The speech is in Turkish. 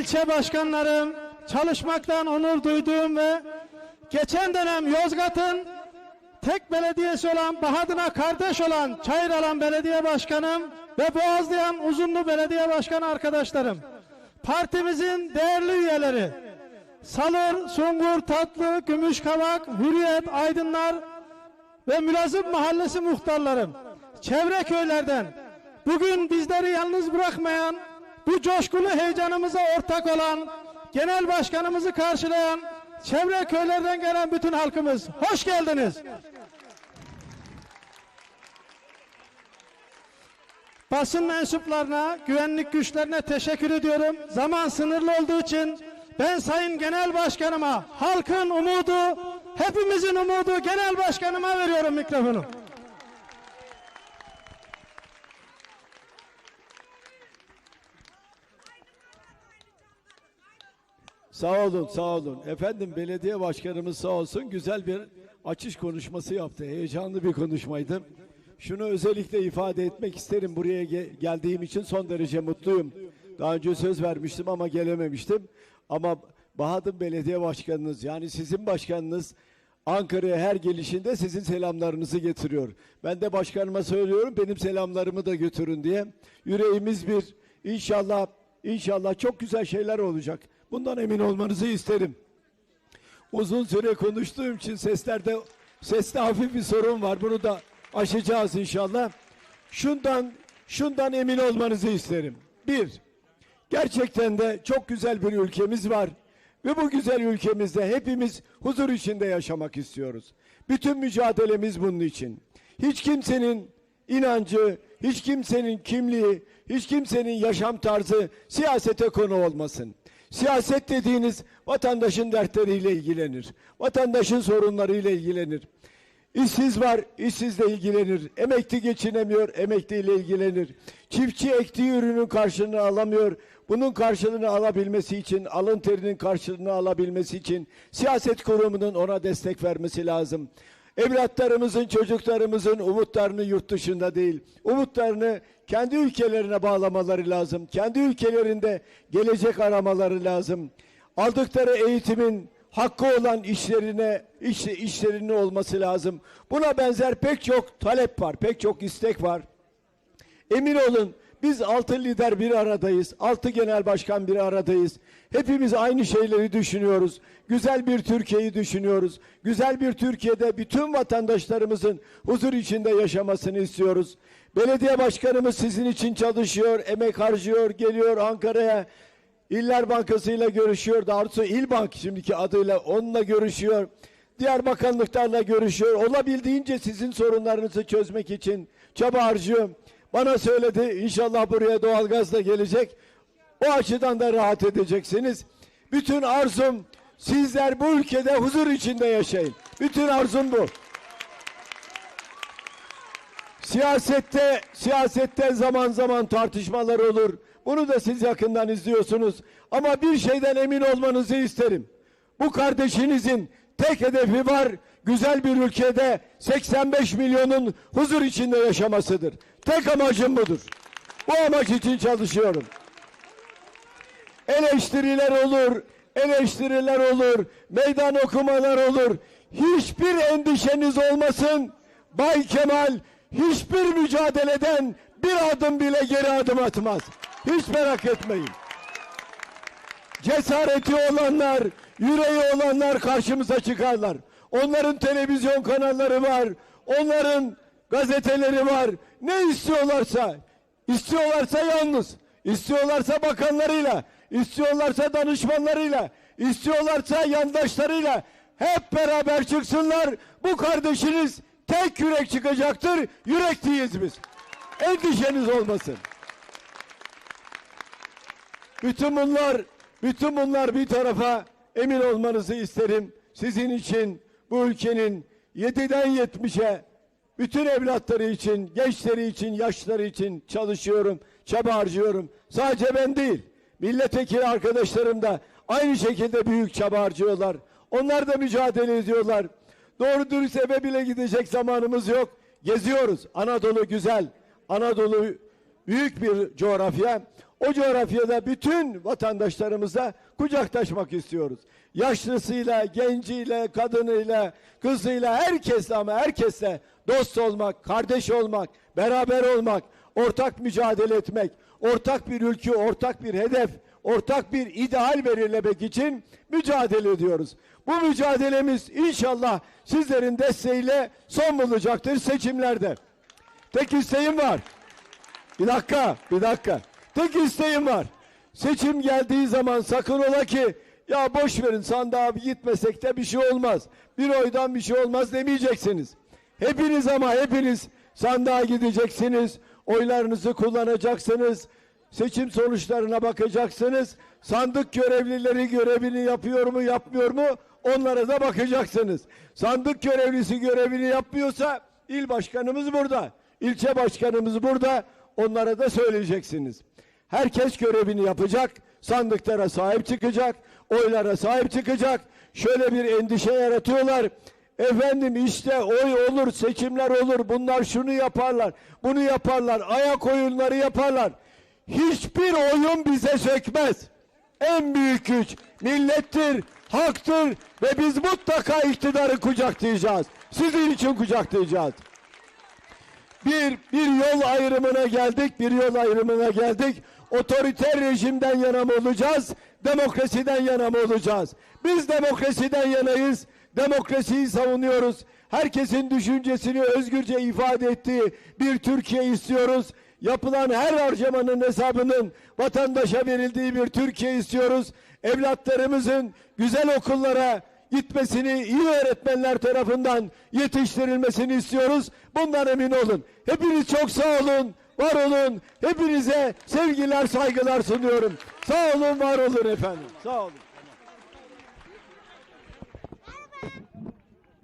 ilçe başkanlarım, çalışmaktan onur duyduğum ve geçen dönem Yozgat'ın tek belediyesi olan Bahadır'a kardeş olan Çayıralan Belediye Başkanım ve Boğazlayan Uzunlu Belediye Başkanı arkadaşlarım. Partimizin değerli üyeleri Salır, Sungur, Tatlı, Gümüşkavak, Hürriyet, Aydınlar ve Mülazım Mahallesi muhtarlarım. Çevre köylerden bugün bizleri yalnız bırakmayan bu coşkulu heyecanımıza ortak olan genel başkanımızı karşılayan çevre köylerden gelen bütün halkımız hoş geldiniz. Basın mensuplarına, güvenlik güçlerine teşekkür ediyorum. Zaman sınırlı olduğu için ben Sayın Genel Başkanıma, halkın umudu, hepimizin umudu Genel Başkanıma veriyorum mikrofonu. Sağ olun, sağ olun. Efendim belediye başkanımız sağ olsun güzel bir açış konuşması yaptı. Heyecanlı bir konuşmaydı. Şunu özellikle ifade etmek isterim. Buraya ge- geldiğim için son derece mutluyum. Daha önce söz vermiştim ama gelememiştim. Ama Bahadır Belediye Başkanınız yani sizin başkanınız Ankara'ya her gelişinde sizin selamlarınızı getiriyor. Ben de başkanıma söylüyorum benim selamlarımı da götürün diye. Yüreğimiz bir. İnşallah inşallah çok güzel şeyler olacak. Bundan emin olmanızı isterim. Uzun süre konuştuğum için seslerde seste hafif bir sorun var. Bunu da aşacağız inşallah. Şundan şundan emin olmanızı isterim. Bir, gerçekten de çok güzel bir ülkemiz var. Ve bu güzel ülkemizde hepimiz huzur içinde yaşamak istiyoruz. Bütün mücadelemiz bunun için. Hiç kimsenin inancı, hiç kimsenin kimliği, hiç kimsenin yaşam tarzı siyasete konu olmasın. Siyaset dediğiniz vatandaşın dertleriyle ilgilenir. Vatandaşın sorunlarıyla ilgilenir. İşsiz var, işsizle ilgilenir. Emekli geçinemiyor, emekliyle ilgilenir. Çiftçi ektiği ürünün karşılığını alamıyor. Bunun karşılığını alabilmesi için, alın terinin karşılığını alabilmesi için siyaset kurumunun ona destek vermesi lazım. Evlatlarımızın, çocuklarımızın umutlarını yurt dışında değil, umutlarını kendi ülkelerine bağlamaları lazım. Kendi ülkelerinde gelecek aramaları lazım. Aldıkları eğitimin hakkı olan işlerine iş, işlerinin olması lazım. Buna benzer pek çok talep var, pek çok istek var. Emin olun biz altı lider bir aradayız. Altı genel başkan bir aradayız. Hepimiz aynı şeyleri düşünüyoruz. Güzel bir Türkiye'yi düşünüyoruz. Güzel bir Türkiye'de bütün vatandaşlarımızın huzur içinde yaşamasını istiyoruz. Belediye başkanımız sizin için çalışıyor, emek harcıyor, geliyor Ankara'ya. İller Bankası ile görüşüyor. Daha doğrusu İl Bank şimdiki adıyla onunla görüşüyor. Diğer bakanlıklarla görüşüyor. Olabildiğince sizin sorunlarınızı çözmek için çaba harcıyor. Bana söyledi inşallah buraya doğalgaz da gelecek. O açıdan da rahat edeceksiniz. Bütün arzum sizler bu ülkede huzur içinde yaşayın. Bütün arzum bu. Siyasette siyasette zaman zaman tartışmalar olur. Bunu da siz yakından izliyorsunuz. Ama bir şeyden emin olmanızı isterim. Bu kardeşinizin tek hedefi var. Güzel bir ülkede 85 milyonun huzur içinde yaşamasıdır. Tek amacım budur. Bu amaç için çalışıyorum. Eleştiriler olur, eleştiriler olur, meydan okumalar olur. Hiçbir endişeniz olmasın. Bay Kemal hiçbir mücadeleden bir adım bile geri adım atmaz. Hiç merak etmeyin. Cesareti olanlar, yüreği olanlar karşımıza çıkarlar. Onların televizyon kanalları var. Onların gazeteleri var. Ne istiyorlarsa, istiyorlarsa yalnız, istiyorlarsa bakanlarıyla, istiyorlarsa danışmanlarıyla, istiyorlarsa yandaşlarıyla hep beraber çıksınlar. Bu kardeşiniz tek yürek çıkacaktır. Yürek değiliz biz. Endişeniz olmasın. Bütün bunlar, bütün bunlar bir tarafa emin olmanızı isterim. Sizin için bu ülkenin 7'den 70'e bütün evlatları için, gençleri için, yaşları için çalışıyorum, çaba harcıyorum. Sadece ben değil, milletvekili arkadaşlarım da aynı şekilde büyük çaba harcıyorlar. Onlar da mücadele ediyorlar. Doğru dürüst eve bile gidecek zamanımız yok. Geziyoruz. Anadolu güzel. Anadolu büyük bir coğrafya. O coğrafyada bütün vatandaşlarımızla kucaklaşmak istiyoruz. Yaşlısıyla, genciyle, kadınıyla, kızıyla, herkesle ama herkesle dost olmak, kardeş olmak, beraber olmak, ortak mücadele etmek, ortak bir ülke, ortak bir hedef, ortak bir ideal belirlemek için mücadele ediyoruz. Bu mücadelemiz inşallah sizlerin desteğiyle son bulacaktır seçimlerde. Tek isteğim var. Bir dakika, bir dakika. Tek isteğim var. Seçim geldiği zaman sakın ola ki ya boş verin sandığa gitmesek de bir şey olmaz. Bir oydan bir şey olmaz demeyeceksiniz. Hepiniz ama hepiniz sandığa gideceksiniz. Oylarınızı kullanacaksınız. Seçim sonuçlarına bakacaksınız. Sandık görevlileri görevini yapıyor mu yapmıyor mu onlara da bakacaksınız. Sandık görevlisi görevini yapmıyorsa il başkanımız burada. ilçe başkanımız burada. Onlara da söyleyeceksiniz. Herkes görevini yapacak. Sandıklara sahip çıkacak. Oylara sahip çıkacak. Şöyle bir endişe yaratıyorlar. Efendim işte oy olur, seçimler olur. Bunlar şunu yaparlar, bunu yaparlar. Ayak oyunları yaparlar. Hiçbir oyun bize sökmez. En büyük güç millettir, haktır ve biz mutlaka iktidarı kucaklayacağız. Sizin için kucaklayacağız. Bir, bir yol ayrımına geldik, bir yol ayrımına geldik. Otoriter rejimden yana mı olacağız, demokrasiden yana mı olacağız? Biz demokrasiden yanayız, demokrasiyi savunuyoruz. Herkesin düşüncesini özgürce ifade ettiği bir Türkiye istiyoruz. Yapılan her harcamanın hesabının vatandaşa verildiği bir Türkiye istiyoruz. Evlatlarımızın güzel okullara gitmesini iyi öğretmenler tarafından yetiştirilmesini istiyoruz. Bundan emin olun. Hepiniz çok sağ olun, var olun. Hepinize sevgiler, saygılar sunuyorum. Sağ olun, var olun efendim. Sağ olun.